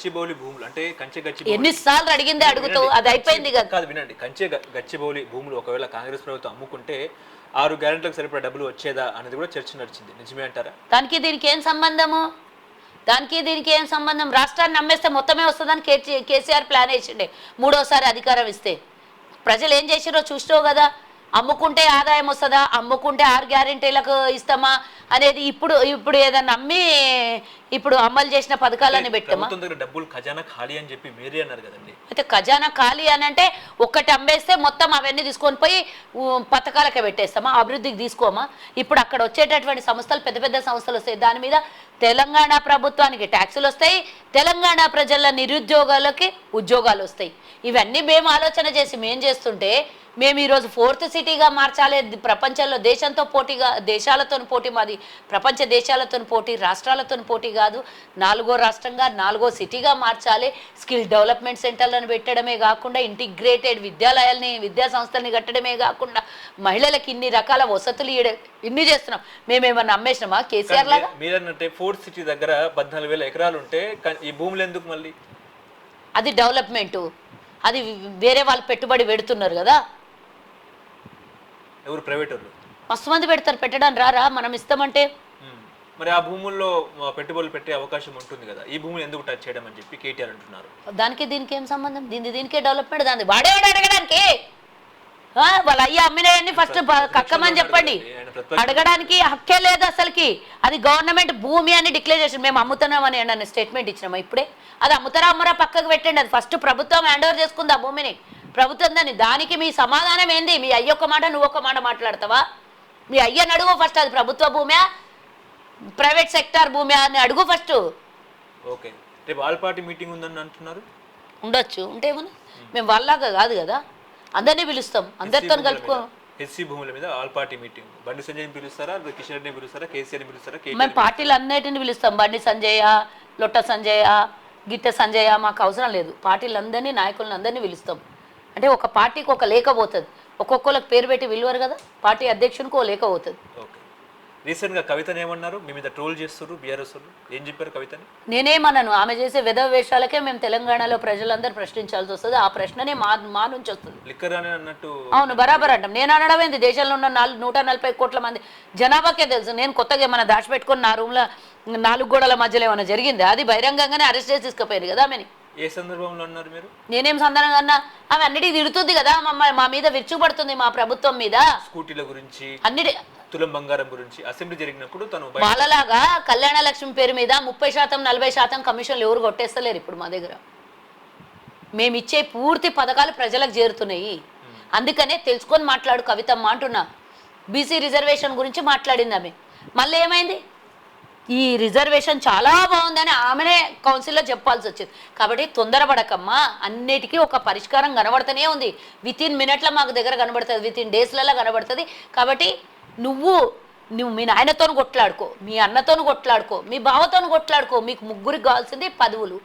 గచ్చిబౌలి భూములు అంటే కంచె గచ్చిబౌలి. ఎన్నిసార్లు అడిగిందే అడుగుతూ అది అయిపోయింది కదా. వినండి. కంచె గచ్చిబౌలి భూములు ఒకవేళ కాంగ్రెస్ ప్రభుత్వం అమ్ముకుంటే ఆరు గ్యారెంట్లకు సరిపడా డబ్బులు వచ్చేదా అనేది కూడా చర్చ నడిచింది. నిజమే అంటారా? దానికి దీనికి ఏం సంబంధము? దానికి దీనికి ఏం సంబంధం? రాష్ట్రాన్ని నమ్మేస్తే మొత్తమే వస్తుందని కేసీ కేసీఆర్ ప్లాన్ వేసిండే. మూడోసారి అధికారం ఇస్తే. ప్రజలు ఏం చేసిరో చూసినావు కదా. అమ్ముకుంటే ఆదాయం వస్తుందా? అమ్ముకుంటే ఆరు గ్యారెంటీలకు ఇస్తామా? అనేది ఇప్పుడు ఇప్పుడు ఏదన్నా అమ్మి ఇప్పుడు అమలు చేసిన పథకాలని పెట్టామా? డబ్బులు ఖజానా ఖాళీ అని చెప్పి మీరే అన్నారు కదండి. అయితే ఖజానా ఖాళీ అని అంటే ఒక్కటి అమ్మేస్తే మొత్తం అవన్నీ తీసుకొని పోయి పథకాలకే పెట్టేస్తామా? అభివృద్ధికి తీసుకోమా? ఇప్పుడు అక్కడ వచ్చేటటువంటి సంస్థలు పెద్ద పెద్ద సంస్థలు వస్తాయి. దాని మీద తెలంగాణ ప్రభుత్వానికి ట్యాక్సులు వస్తాయి. తెలంగాణ ప్రజల నిరుద్యోగాలకి ఉద్యోగాలు వస్తాయి. ఇవన్నీ మేము ఆలోచన చేసి మేం చేస్తుంటే మేము ఈరోజు ఫోర్త్ సిటీగా మార్చాలి. ప్రపంచంలో దేశంతో పోటీగా దేశాలతో పోటీ మాది. ప్రపంచ దేశాలతో పోటీ రాష్ట్రాలతో పోటీ కాదు నాలుగో రాష్ట్రంగా నాలుగో సిటీగా మార్చాలి. స్కిల్ డెవలప్మెంట్ సెంటర్లను పెట్టడమే కాకుండా ఇంటిగ్రేటెడ్ విద్యాలయాల్ని విద్యా సంస్థల్ని కట్టడమే కాకుండా మహిళలకు ఇన్ని రకాల వసతులు ఇన్ని చేస్తున్నాం. మేమేమన్నా అమ్మేసినామా కేసీఆర్ లాగా? మీరన్నట్టే ఫోర్త్ సిటీ దగ్గర పద్నాలుగు వేల ఎకరాలు ఉంటే ఈ భూములు ఎందుకు మళ్ళీ? అది డెవలప్మెంటు. అది వేరే వాళ్ళు పెట్టుబడి పెడుతున్నారు కదా. ఎవరు ప్రైవేట్ వాళ్ళు మస్తు మంది పెడతారు పెట్టడానికి రారా? మనం ఇస్తామంటే. మరి ఆ భూముల్లో పెట్టుబడులు పెట్టే అవకాశం ఉంటుంది కదా. ఈ భూములు ఎందుకు టచ్ చేయడం అని చెప్పి కేటీఆర్ అంటున్నారు. దానికి దీనికి ఏం సంబంధం? దీనికి దీనికే డెవలప్మెంట్ దాని వాడే అడగడానికి. వాళ్ళ అయ్యా అమ్మినాయన్ని ఫస్ట్ కక్కమని చెప్పండి. అడగడానికి హక్కే లేదు అసలుకి. అది గవర్నమెంట్ భూమి అని డిక్లేర్ చేసి మేము అమ్ముతున్నామని అని స్టేట్మెంట్ ఇచ్చినామా ఇప్పుడే? అది అమ్ముతారా అమ్మరా పక్కకు పెట్టండి. అది ఫస్ట్ ప్రభుత్వం హ్యాండ్ ఓవర్ చేసుకుంది ఆ భూమిని. ప్రభుత్వం దాన్ని దానికి మీ సమాధానం ఏంది? మీ అయ్య ఒక మాట నువ్వు ఒక మాట మాట్లాడతావా? మీ అయ్యని అడుగు ఫస్ట్ అది ప్రభుత్వ భూమ్యా ప్రైవేట్ సెక్టార్ భూమ్యా అని అడుగు ఫస్ట్ ఓకే. రేపు ఆల్ పార్టీ మీటింగ్ ఉందని అంటున్నారు? ఉండొచ్చు. ఉంటే ఏమన్నా? మేము వాళ్ళలాగా కాదు కదా. అందరినీ పిలుస్తాం. అందరితో కలుపుకో. భూముల మీద ఆల్ పార్టీ మీటింగ్. బండి పిలుస్తారా? కిషన్ రెడ్డిని పిలుస్తారా? కేసీఆర్ పిలుస్తారా? మేము పార్టీలు అన్నిటిని పిలుస్తాం. బండి సంజయ లొట్ట సంజయ గిట్ట సంజయ మాకు అవసరం లేదు. పార్టీలందరినీ నాయకులను అందరినీ పిలుస్తాం. అంటే ఒక పార్టీకి ఒక లేఖ పోతుంది. ఒక్కొక్కరికి పేరు పెట్టి విలువరు కదా? పార్టీ అధ్యక్షునికి ఓ లేఖ పోతుంది. ఓకే. రీసెంట్గా కవితని ఏమన్నారు? మీ మీద ట్రోల్ చేస్తారు బీఆర్ఎస్ ఏం చెప్పారు కవితని? నేనేమన్నాను ఆమె చేసే విధవ వేషాలకే మేము తెలంగాణలో ప్రజలందరూ ప్రశ్నించాల్సి వస్తుంది. ఆ ప్రశ్ననే మా మా నుంచి వస్తుంది. లిక్కర్ అని అన్నట్టు అవును బరాబర్ అంటాం. నేను అనడం ఏంది దేశంలో ఉన్న నాలుగు నూట నలభై కోట్ల మంది. జనాభాకే తెలుసు. నేను కొత్తగా ఏమైనా దాచిపెట్టుకొని నా రూమ్లో నాలుగు గోడల మధ్యలో ఏమైనా జరిగింది? అది బహిరంగంగానే అరెస్ట్ చేసి తీసుకుపోయారు కదా ఆమెని. ఏ సందర్భంలో అన్నారు మీరు? నేనేం సందర్భంగా అన్నా ఆమె అన్నిటికీ తిడుతుంది కదా మమ్మ మా మీద విరుచుపడుతుంది మా ప్రభుత్వం మీద. స్కూటీల గురించి అన్నిటి తులం బంగారం గురించి అసెంబ్లీ జరిగినప్పుడు తను వాళ్ళలాగా కళ్యాణ లక్ష్మి పేరు మీద ముప్పై శాతం నలభై శాతం కమిషన్లు ఎవరు కొట్టేస్తలేరు ఇప్పుడు మా దగ్గర. మేము ఇచ్చే పూర్తి పథకాలు ప్రజలకు చేరుతున్నాయి. అందుకనే తెలుసుకొని మాట్లాడు కవితమ్మ అంటున్నా. బీసీ రిజర్వేషన్ గురించి మాట్లాడింది ఆమె. మళ్ళీ ఏమైంది? ఈ రిజర్వేషన్ చాలా బాగుందని ఆమెనే కౌన్సిల్లో చెప్పాల్సి వచ్చింది. కాబట్టి తొందరపడకమ్మా అన్నిటికీ ఒక పరిష్కారం కనబడుతూనే ఉంది. విత్ ఇన్ మినిట్లో మాకు దగ్గర కనబడుతుంది విత్ ఇన్ డేస్లలో కనబడుతుంది. కాబట్టి నువ్వు నువ్వు మీ నాయనతో కొట్లాడుకో మీ అన్నతో కొట్లాడుకో మీ బావతోని కొట్లాడుకో మీకు ముగ్గురికి కావాల్సింది పదవులు.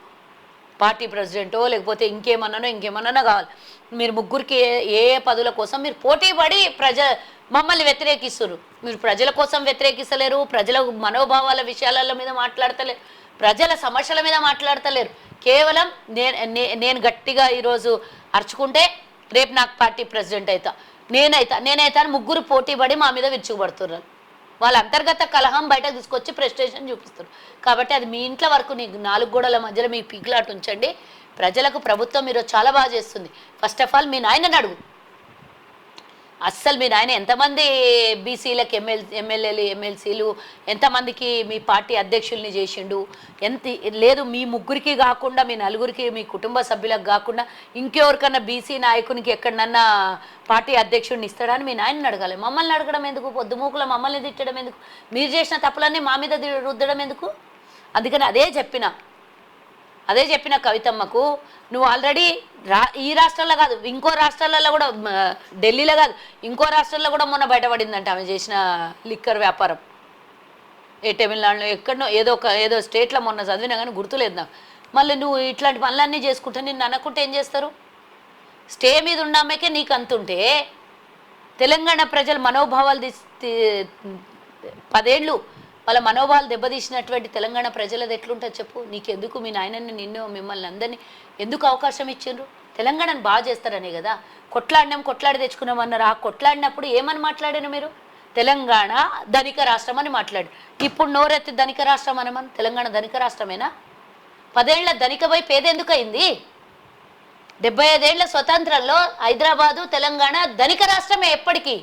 పార్టీ ప్రెసిడెంటో లేకపోతే ఇంకేమన్నానో ఇంకేమన్నానో కావాలి. మీరు ముగ్గురికి ఏ ఏ పదుల కోసం మీరు పోటీ పడి ప్రజ మమ్మల్ని వ్యతిరేకిస్తున్నారు. మీరు ప్రజల కోసం వ్యతిరేకిస్తలేరు ప్రజల మనోభావాల విషయాల మీద మాట్లాడతలేరు ప్రజల సమస్యల మీద మాట్లాడతలేరు. కేవలం నేను నే- నేను గట్టిగా ఈరోజు అరుచుకుంటే రేపు నాకు పార్టీ ప్రెసిడెంట్ అవుతా నేనైతా నేనైతా అని ముగ్గురు పోటీ పడి మా మీద విరుచుకుపడుతున్నారు. వాళ్ళ అంతర్గత కలహం బయటకు తీసుకొచ్చి ప్రెస్టేషన్ చూపిస్తారు. కాబట్టి అది మీ ఇంట్లో వరకు నీకు నాలుగు గోడల మధ్యలో మీ పీకులాట ఉంచండి. ప్రజలకు ప్రభుత్వం మీరు చాలా బాగా చేస్తుంది. ఫస్ట్ ఆఫ్ ఆల్ మీ నాయనని అడుగు. అస్సలు మీ నాయన ఎంతమంది బీసీలకు ఎమ్మెల్ ఎమ్మెల్యేలు ఎమ్మెల్సీలు ఎంతమందికి మీ పార్టీ అధ్యక్షుల్ని చేసిండు? ఎంత లేదు మీ ముగ్గురికి కాకుండా మీ నలుగురికి మీ కుటుంబ సభ్యులకు కాకుండా ఇంకెవరికన్నా బీసీ నాయకునికి ఎక్కడన్నా పార్టీ అధ్యక్షుడిని ఇస్తాడని మీ నాయనని అడగాలి. మమ్మల్ని అడగడం ఎందుకు? పొద్దుమూకుల మమ్మల్ని తిట్టడం ఎందుకు? మీరు చేసిన తప్పులన్నీ మా మీద రుద్దడం ఎందుకు? అందుకని అదే చెప్పిన. అదే చెప్పిన కవితమ్మకు నువ్వు ఆల్రెడీ రా ఈ రాష్ట్రాల్లో కాదు ఇంకో రాష్ట్రాలలో కూడా ఢిల్లీలో కాదు ఇంకో రాష్ట్రాల్లో కూడా మొన్న బయటపడిందంట ఆమె చేసిన లిక్కర్ వ్యాపారం. ఏ తమిళనాడులో ఎక్కడనో ఏదో ఒక ఏదో స్టేట్లో మొన్న చదివినా కానీ గుర్తులేదు నాకు. మళ్ళీ నువ్వు ఇట్లాంటి పనులన్నీ చేసుకుంటే నిన్ను అనకుంటే ఏం చేస్తారు? స్టే మీద ఉన్నామేకే నీకు అంతుంటే తెలంగాణ ప్రజల మనోభావాలు తీ- పదేళ్ళు వాళ్ళ మనోభావాలు దెబ్బతీసినటువంటి తెలంగాణ ప్రజలది ఎట్లుంటుంది చెప్పు? నీకెందుకు మీ నాయనని నిన్ను మిమ్మల్ని అందరినీ ఎందుకు అవకాశం ఇచ్చిండ్రు? తెలంగాణను బాగా చేస్తారనే కదా? కొట్లాడినాం కొట్లాడి తెచ్చుకున్నాం అన్నారు? ఆ కొట్లాడినప్పుడు ఏమని మాట్లాడారు మీరు? తెలంగాణ ధనిక రాష్ట్రం అని మాట్లాడు ఇప్పుడు నోరెత్తి ధనిక రాష్ట్రం అనమని? తెలంగాణ ధనిక రాష్ట్రమేనా? పదేళ్ళ ధనికపై పేదెందుకు అయింది డెబ్బై ఐదేళ్ళ స్వతంత్రంలో హైదరాబాదు తెలంగాణ ధనిక రాష్ట్రమే ఎప్పటికీ.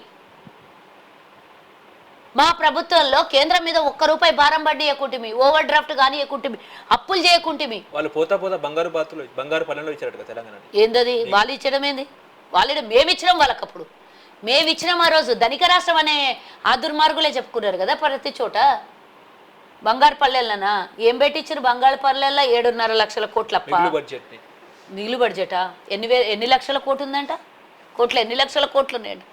మా ప్రభుత్వంలో కేంద్రం మీద ఒక్క రూపాయి భారం పడి ఇవ్వకుంటిమి ఓవర్ డ్రాఫ్ట్ కానీ ఇవ్వకుంటిమి అప్పులు చేయకుంటిమి. వాళ్ళు పోతా పోతా బంగారు బాతులు బంగారు పల్లెంలో ఇచ్చారట కదా తెలంగాణని. ఏందది? వాళ్ళు ఇచ్చడం ఏంది? వాళ్ళు మేము ఇచ్చినాం వాళ్ళకి అప్పుడు మేము ఇచ్చినాం ఆ రోజు. ధనిక రాష్ట్రం అనే ఆ దుర్మార్గులే చెప్పుకున్నారు కదా ప్రతి చోట. బంగారు పల్లెలనా ఏం పెట్టించారు బంగారు పల్లెల్లో ఏడున్నర లక్షల కోట్లప్ప. మిగులు బడ్జెట్? ఎన్ని ఎన్ని లక్షల కోట్లు ఉందంట కోట్లు ఎన్ని లక్షల కోట్లు ఉన్నాయండి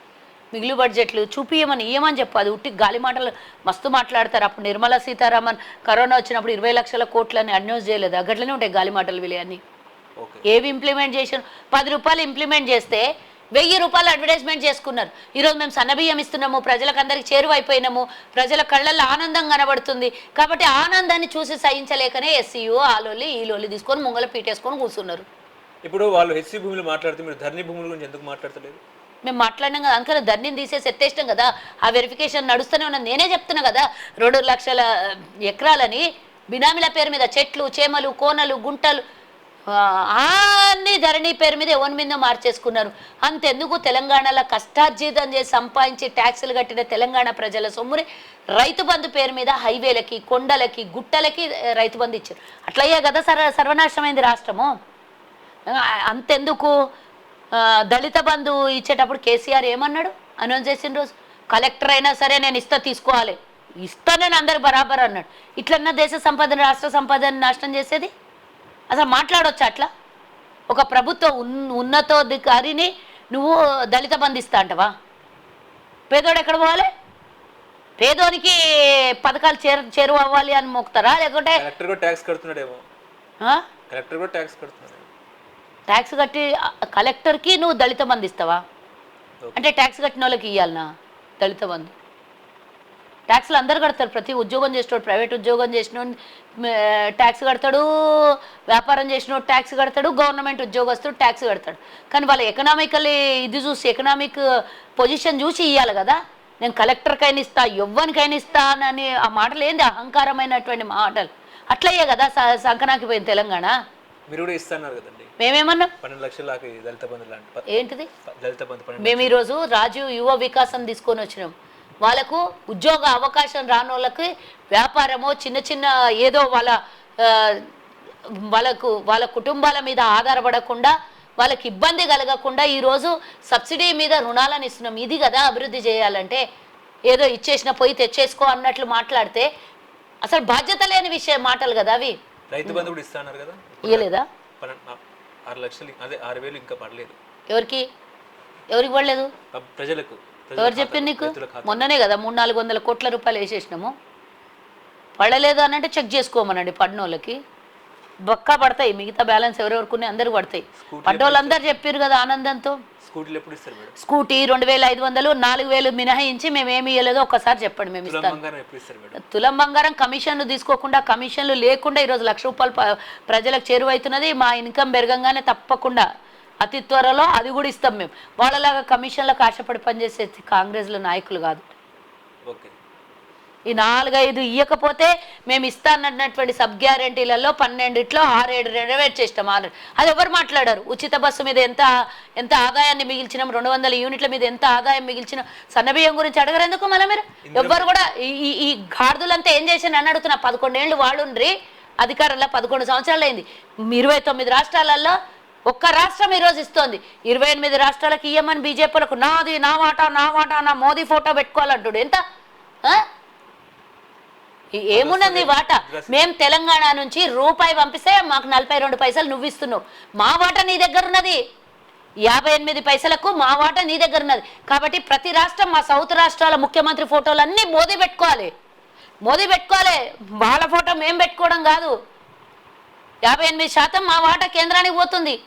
మిగులు బడ్జెట్లు చూపియమని ఇయ్యమని చెప్పు. అది ఉట్టి గాలి మాటలు మస్తు మాట్లాడతారు. అప్పుడు నిర్మలా సీతారామన్ కరోనా వచ్చినప్పుడు ఇరవై లక్షల కోట్లని అనౌన్స్ చేయలేదు. అగ్గట్లనే ఉంటాయి గాలి మాటలు ఓకే. ఏవి ఇంప్లిమెంట్ చేసాను పది రూపాయలు ఇంప్లిమెంట్ చేస్తే వెయ్యి రూపాయలు అడ్వర్టైజ్మెంట్ చేసుకున్నారు. ఈరోజు మేము సన్నబియ్యం ఇస్తున్నాము ప్రజలకు అందరికి చేరువైపోయినాము ప్రజల కళ్ళల్లో ఆనందం కనబడుతుంది. కాబట్టి ఆనందాన్ని చూసి సహించలేకనే ఎస్సీయూ ఆలోలి ఈ లోలి తీసుకొని ముంగల పీటేసుకొని కూర్చున్నారు. ఇప్పుడు వాళ్ళు హెచ్సి భూములు మాట్లాడితే మీరు ధరణి భూముల గురించి ఎందుకు మాట్లాడతలేదు? మేము మాట్లాడినాం కదా అందుకని ధర్నీని తీసేసి ఎత్తేసినాం కదా. ఆ వెరిఫికేషన్ నడుస్తూనే ఉన్నది. నేనే చెప్తున్నా కదా రెండు లక్షల ఎకరాలని బినామీల పేరు మీద చెట్లు చేమలు కోనలు గుంటలు ఆ, అన్ని ధరణి పేరు మీద ఎవరి మీద మార్చేసుకున్నారు. అంతెందుకు? తెలంగాణలో కష్టార్జితం చేసి సంపాదించి ట్యాక్సులు కట్టిన తెలంగాణ ప్రజల సొమ్ముని రైతు బంధు పేరు మీద హైవేలకి కొండలకి గుట్టలకి రైతు బంధు ఇచ్చారు. అట్లయ్యే కదా సర్వ సర్వనాశనమైంది రాష్ట్రము. అంతెందుకు? దళిత బంధు ఇచ్చేటప్పుడు కేసీఆర్ ఏమన్నాడు? అనౌన్స్ చేసిన రోజు కలెక్టర్ అయినా సరే నేను ఇస్తా తీసుకోవాలి. ఇస్తానని అందరు బరాబర్ అన్నాడు. ఇట్లన్నా దేశ సంపదన రాష్ట్ర సంపదన నాశనం చేసేది? అసలు మాట్లాడొచ్చు అట్లా? ఒక ప్రభుత్వ ఉన్ ఉన్నతాధికారిని నువ్వు దళిత బంధు ఇస్తా అంటవా? పేదోడు ఎక్కడ పోవాలి? పేదోనికి పథకాలు చేరు చేరువ అవ్వాలి అని మొక్కుతారా లేకుంటే కలెక్టర్ కూడా ట్యాక్స్ కడుతున్నాడేమో? కలెక్టర్ కూడా ట్యాక్స్ కడుతున్నాడు. ట్యాక్స్ కట్టి కలెక్టర్కి నువ్వు దళిత బంధు ఇస్తావా. అంటే ట్యాక్స్ కట్టిన వాళ్ళకి ఇవ్వాలనా దళిత బంధు ట్యాక్స్లు అందరు కడతారు. ప్రతి ఉద్యోగం చేసినోడు ప్రైవేట్ ఉద్యోగం చేసినోడు ట్యాక్స్ కడతాడు వ్యాపారం చేసినోడు ట్యాక్స్ కడతాడు గవర్నమెంట్ ఉద్యోగస్తుడు ట్యాక్స్ కడతాడు. కానీ వాళ్ళ ఎకనామికల్ ఇది చూసి ఎకనామిక్ పొజిషన్ చూసి ఇవ్వాలి కదా. నేను కలెక్టర్కైనా ఇస్తా ఎవ్వనికైనా ఇస్తానని ఆ మాటలు ఏంది? అహంకారమైనటువంటి మాటలు. అట్లయ్యే కదా స- సంకనాకిపోయింది తెలంగాణ. మీరు కూడా ఇస్తున్నారు కదండి మేమేమన్నాం? పన్నెండు లక్షల దాకా ఈ దళిత బంధు లాంటి ప- ఏంటిది? ప- దళిత బంధు పన్నెండు మేము ఈరోజు రాజీవ్ యువ వికాసం తీసుకొని వచ్చినాం. వాళ్ళకు ఉద్యోగ అవకాశం రాని వాళ్ళకి వ్యాపారమో చిన్న చిన్న ఏదో వాళ్ళ వాళ్ళకు వాళ్ళ కుటుంబాల మీద ఆధారపడకుండా వాళ్ళకి ఇబ్బంది కలగకుండా ఈరోజు సబ్సిడీ మీద రుణాలను ఇస్తున్నాం. ఇది కదా అభివృద్ధి చేయాలంటే. ఏదో ఇచ్చేసిన పోయి తెచ్చేసుకో అన్నట్లు మాట్లాడితే అసలు బాధ్యత లేని విషయం మాటలు కదా అవి. రైతు బంధు కూడా ఇస్తున్నారు కదా? ఇయ్యలేదా? ఆరు లక్షలు అదే ఆరు వేలు ఇంకా పడలేదు. ఎవరికి? ఎవరికి పడలేదు? ప్రజలకు. ప్రజల ఎవరు చెప్పింది నీకు. మొన్ననే కదా మూడు నాలుగు వందల కోట్ల రూపాయలు వేసేసినాము. పడలేదు అని అంటే చెక్ చేసుకోమనండి పడినోళ్ళకి. బొక్క పడతాయి మిగతా బ్యాలెన్స్ ఎవరెవరికి అందరికి పడతాయి. స్కూటీ పడ్డోళ్ళందరూ చెప్పారు కదా ఆనందంతో. స్కూటీలు ఎప్పుడు ఇస్తారు మేడం? స్కూటీ రెండు వేల ఐదు వందలు నాలుగు వేలు మినహాయించి మేము ఏమి ఇవ్వలేదో ఒక్కసారి చెప్పండి మేము తులం ఇస్తాం. బంగారం ఎప్పుడు ఇస్తారు మేడం? తులం బంగారం కమిషన్లు తీసుకోకుండా కమిషన్లు లేకుండా ఈరోజు లక్ష రూపాయలు ప- ప్రజలకు చేరువవుతున్నది మా ఇన్కమ్ పెరగంగానే తప్పకుండా అతి త్వరలో అది కూడా ఇస్తాం మేము. వాళ్ళలాగా కమిషన్లకు ఆశపడి పనిచేసే కాంగ్రెస్లో నాయకులు కాదు. ఈ నాలుగైదు ఇవ్వకపోతే మేము ఇస్తానన్నటువంటి సబ్ గ్యారంటీలలో పన్నెండిట్లో ఆరేడు రెనోవేట్ చేసినాం ఆరు అది ఎవరు మాట్లాడారు? ఉచిత బస్సు మీద ఎంత ఎంత ఆదాయాన్ని మిగిల్చినాం? రెండు వందల యూనిట్ల మీద ఎంత ఆదాయం మిగిల్చినాం? సన్నబియ్యం గురించి అడగరు ఎందుకు మళ్ళీ మీరు ఎవ్వరు కూడా ఈ ఈ- గాడిదలంతా ఏం చేసి అని అడుగుతున్నా? పదకొండేళ్ళు వాడుండ్రి అధికారంలో పదకొండు సంవత్సరాలు అయింది. ఇరవై తొమ్మిది రాష్ట్రాలలో ఒక్క రాష్ట్రం ఈరోజు ఇస్తోంది. ఇరవై ఎనిమిది రాష్ట్రాలకు ఇయ్యమని బీజేపీలకు నాది నా వాటా నా వాటా నా మోదీ ఫోటో పెట్టుకోవాలంటాడు. ఎంత? ఏమున్నది వాటా? మేం తెలంగాణ నుంచి రూపాయి పంపిస్తే మాకు నలభై రెండు పైసలు నువ్వు ఇస్తున్నావు మా వాటా నీ దగ్గర ఉన్నది యాభై ఎనిమిది పైసలకు మా వాటా నీ దగ్గర ఉన్నది కాబట్టి ప్రతి రాష్ట్రం మా సౌత్ రాష్ట్రాల ముఖ్యమంత్రి ఫోటోలు అన్నీ మోదీ పెట్టుకోవాలి. మోదీ పెట్టుకోవాలి. వాళ్ళ ఫోటో మేం పెట్టుకోవడం కాదు. యాభై ఎనిమిది శాతం మా వాటా కేంద్రానికి పోతుంది.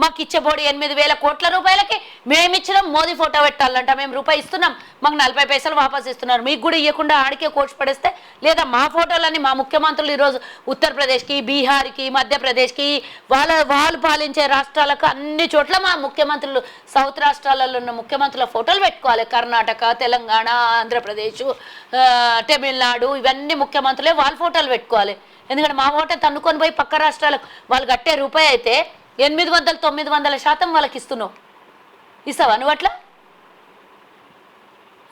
మాకు ఇచ్చేబోడి ఎనిమిది వేల కోట్ల రూపాయలకి మేమిచ్చినాం మోదీ ఫోటో పెట్టాలంట. మేము రూపాయి ఇస్తున్నాం. మాకు నలభై పైసలు వాపస్ ఇస్తున్నారు. మీకు కూడా ఇవ్వకుండా ఆడికే కోచ్ పడేస్తే లేదా మా ఫోటోలన్నీ మా ముఖ్యమంత్రులు ఈరోజు ఉత్తరప్రదేశ్కి బీహార్కి మధ్యప్రదేశ్కి వాళ్ళ వాళ్ళు పాలించే రాష్ట్రాలకు అన్ని చోట్ల మా ముఖ్యమంత్రులు సౌత్ రాష్ట్రాలలో ఉన్న ముఖ్యమంత్రుల ఫోటోలు పెట్టుకోవాలి. కర్ణాటక తెలంగాణ ఆంధ్రప్రదేశ్ తమిళనాడు ఇవన్నీ ముఖ్యమంత్రులే వాళ్ళ ఫోటోలు పెట్టుకోవాలి. ఎందుకంటే మా ఓట తన్నుకొని పోయి పక్క రాష్ట్రాలకు వాళ్ళు కట్టే రూపాయి అయితే ఎనిమిది వందల తొమ్మిది వందల శాతం వాళ్ళకి ఇస్తున్నావు ఇస్తావా నువ్వు అట్లా?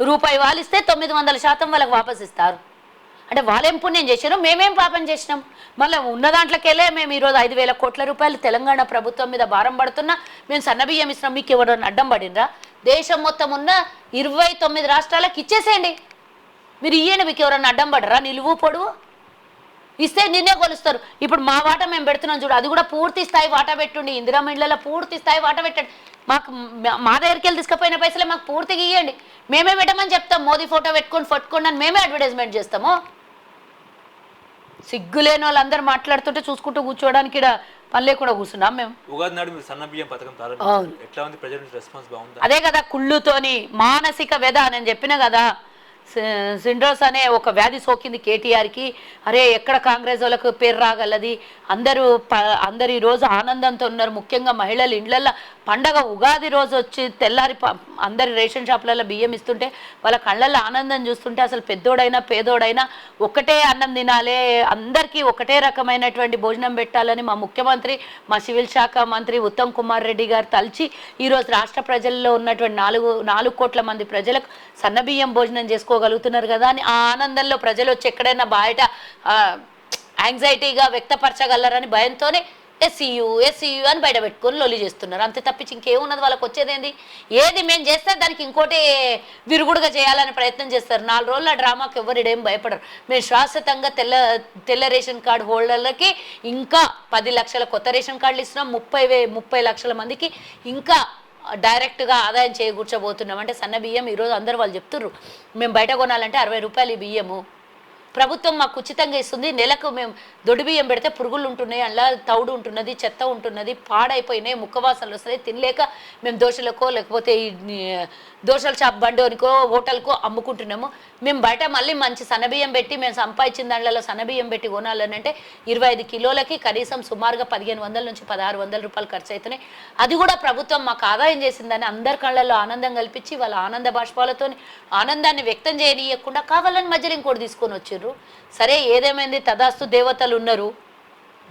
రూపాయి వాళ్ళు ఇస్తే తొమ్మిది వందల శాతం వాళ్ళకి వాపస్ ఇస్తారు. అంటే వాళ్ళేం పుణ్యం చేశారు? మేమేం పాపం చేసినాం? మళ్ళీ ఉన్న దాంట్లోకెళ్ళే మేము ఈరోజు ఐదు వేల కోట్ల రూపాయలు తెలంగాణ ప్రభుత్వం మీద భారం పడుతున్నా మేము సన్నబియ్యం ఇస్తున్నాం మీకు ఎవరైనా అడ్డం పడినరా దేశం మొత్తం ఉన్న ఇరవై తొమ్మిది రాష్ట్రాలకు ఇచ్చేసేయండి. మీరు ఇయ్యండి మీకు ఎవరైనా అడ్డం పడరా? నిలువు పొడువు? ఇస్తే నిన్నే కొలుస్తారు. ఇప్పుడు మా వాటా మేము పెడుతున్నాం చూడు అది కూడా పూర్తి స్థాయి వాటా పెట్టుండి ఇందిరా ఇళ్ళలో పూర్తి స్థాయి వాటా పెట్టండి. మాకు మా- దగ్గరికి వెళ్ళి తీసుకుపోయిన పైసలే మాకు పూర్తిగా ఇవ్వండి మేమే పెట్టమని చెప్తాం మోదీ ఫోటో పెట్టుకొని పట్టుకోండి అని మేమే అడ్వర్టైజ్మెంట్ చేస్తాము. సిగ్గులేని వాళ్ళందరూ మాట్లాడుతుంటే చూసుకుంటూ కూర్చోవడానికి ఇక్కడ పని లేకుండా కూర్చున్నాం మేము. ఉగాది నాడు మీరు సన్న బియ్యం పథకం అవును. ప్రారంభించారు ఎట్లా ఉంది? ప్రజల నుంచి రెస్పాన్స్ బాగుందా? అదే కదా కుళ్ళుతోని మానసిక వ్యధ నేను చెప్పిన కదా సిండ్రోస్ అనే ఒక వ్యాధి సోకింది కేటీఆర్కి. అరే ఎక్కడ కాంగ్రెస్ వాళ్ళకు పేరు రాగలది? అందరూ ప అందరు ఈరోజు ఆనందంతో ఉన్నారు. ముఖ్యంగా మహిళలు ఇండ్లల్లో పండగ ఉగాది రోజు వచ్చి తెల్లారి అందరి రేషన్ షాపులలో బియ్యం ఇస్తుంటే వాళ్ళ కళ్ళల్లో ఆనందం చూస్తుంటే అసలు పెద్దోడైనా పేదోడైనా ఒకటే అన్నం తినాలే. అందరికీ ఒకటే రకమైనటువంటి భోజనం పెట్టాలని మా ముఖ్యమంత్రి మా సివిల్ శాఖ మంత్రి ఉత్తమ్ కుమార్ రెడ్డి గారు తలిచి ఈరోజు రాష్ట్ర ప్రజల్లో ఉన్నటువంటి నాలుగు నాలుగు కోట్ల మంది ప్రజలకు సన్నబియ్యం భోజనం చేసుకోగలుగుతున్నారు కదా అని ఆ ఆనందంలో ప్రజలు వచ్చి ఎక్కడైనా బయట యాంగ్జైటీగా వ్యక్తపరచగలరని భయంతోనే ఎస్సీయు ఎస్సీయు అని బయట పెట్టుకొని లొలి చేస్తున్నారు. అంతే తప్పించి ఇంకేమున్నది? వాళ్ళకి వచ్చేదేంది ఏది? మేము చేస్తే దానికి ఇంకోటి విరుగుడుగా చేయాలని ప్రయత్నం చేస్తారు. నాలుగు రోజుల డ్రామాకి ఎవరు భయపడరు. మేము శాశ్వతంగా తెల్ల తెల్ల రేషన్ కార్డు హోల్డర్లకి ఇంకా పది లక్షల కొత్త రేషన్ కార్డులు ఇస్తున్నాం. ముప్పై వే ముప్పై లక్షల మందికి ఇంకా డైరెక్ట్గా ఆదాయం చేకూర్చబోతున్నాం. అంటే సన్న బియ్యం ఈరోజు అందరూ వాళ్ళు చెప్తుర్రు. మేము బయట కొనాలంటే అరవై రూపాయలు బియ్యము. ప్రభుత్వం మాకు ఉచితంగా ఇస్తుంది. నెలకు మేము దొడిబియ్యం బియ్యం పెడితే పురుగులు ఉంటున్నాయి అలా తౌడు ఉంటున్నది చెత్త ఉంటున్నది పాడైపోయినాయి ముక్కవాసనలు వస్తున్నాయి. తినలేక మేము దోశలకో లేకపోతే ఈ దోశల షాప్ బండోనికో హోటల్కో అమ్ముకుంటున్నాము. మేము బయట మళ్ళీ మంచి సన్నబియ్యం పెట్టి మేము సంపాదించిన దాంట్లో సన్నబియ్యం పెట్టి కొనాలని అంటే ఇరవై ఐదు కిలోలకి కనీసం సుమారుగా పదిహేను వందల నుంచి పదహారు వందల రూపాయలు ఖర్చు అవుతున్నాయి. అది కూడా ప్రభుత్వం మాకు ఆదాయం చేసిందని అందరి కళ్ళల్లో ఆనందం కల్పించి వాళ్ళ ఆనంద బాష్పాలతో ఆనందాన్ని వ్యక్తం చేయనీయకుండా కావాలని మధ్యలో ఇంకోటి తీసుకొని వచ్చిర్రు సరే ఏదేమైంది? తదాస్తు దేవతలు ఉన్నారు.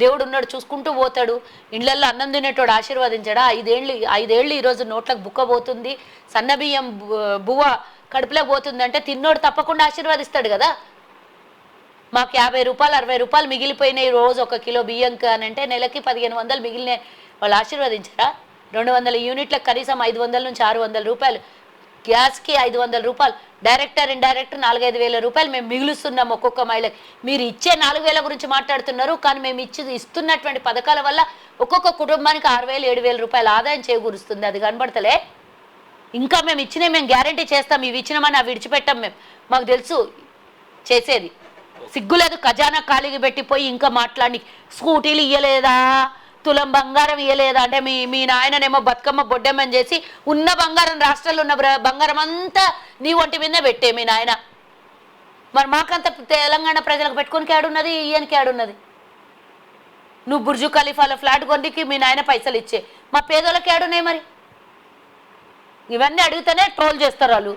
దేవుడు ఉన్నాడు చూసుకుంటూ పోతాడు. ఇండ్లల్లో అన్నం తినేటోడు ఆశీర్వదించాడా? ఐదేళ్ళు ఐదేళ్ళు ఈరోజు నోట్లకు బుక్క పోతుంది. సన్నబియ్యం బువ్వ కడుపులోకి పోతుందంటే తిన్నోడు తప్పకుండా ఆశీర్వదిస్తాడు కదా. మాకు యాభై రూపాయలు అరవై రూపాయలు మిగిలిపోయినాయి రోజు ఒక కిలో బియ్యంకి అని అంటే నెలకి పదిహేను వందలు మిగిలినాయి. వాళ్ళు ఆశీర్వదించారా? రెండు వందల యూనిట్లకు కనీసం ఐదు వందల నుంచి ఆరు వందల రూపాయలు. గ్యాస్కి ఐదు వందల రూపాయలు డైరెక్టర్ ఇండైరెక్ట్ నాలుగైదు వేల రూపాయలు మేము మిగులుస్తున్నాం ఒక్కొక్క మహిళకి మీరు ఇచ్చే నాలుగు వేల గురించి మాట్లాడుతున్నారు కానీ మేము ఇచ్చి ఇస్తున్నటువంటి పథకాల వల్ల ఒక్కొక్క కుటుంబానికి ఆరు వేలు ఏడు వేల రూపాయలు ఆదాయం చేకూరుస్తుంది. అది కనబడతలే? ఇంకా మేము ఇచ్చినవి మేము గ్యారంటీ చేస్తాం ఇవి ఇచ్చినామని అవి విడిచిపెట్టాం మేము. మాకు తెలుసు చేసేది. సిగ్గులేదు ఖజానా ఖాళీగా పెట్టిపోయి ఇంకా మాట్లాడి స్కూటీలు ఇయ్యలేదా? తులం బంగారం ఇయ్యలేదా? అంటే మీ మీ నాయననేమో బతుకమ్మ బొడ్డెమ్మని చేసి ఉన్న బంగారం రాష్ట్రంలో ఉన్న బంగారం అంతా నీ ఒంటి మీదనే పెట్టే మీ నాయన. మరి మాకంత తెలంగాణ ప్రజలకు పెట్టుకొని కేడున్నది ఈయనకి కేడున్నది. నువ్వు బుర్జు ఖలీఫాలో ఫ్లాట్ కొనికి మీ నాయన పైసలు ఇచ్చే. మా పేదోళ్ళకి ఏడున్నాయి మరి? ఇవన్నీ అడిగితేనే ట్రోల్ చేస్తారు వాళ్ళు.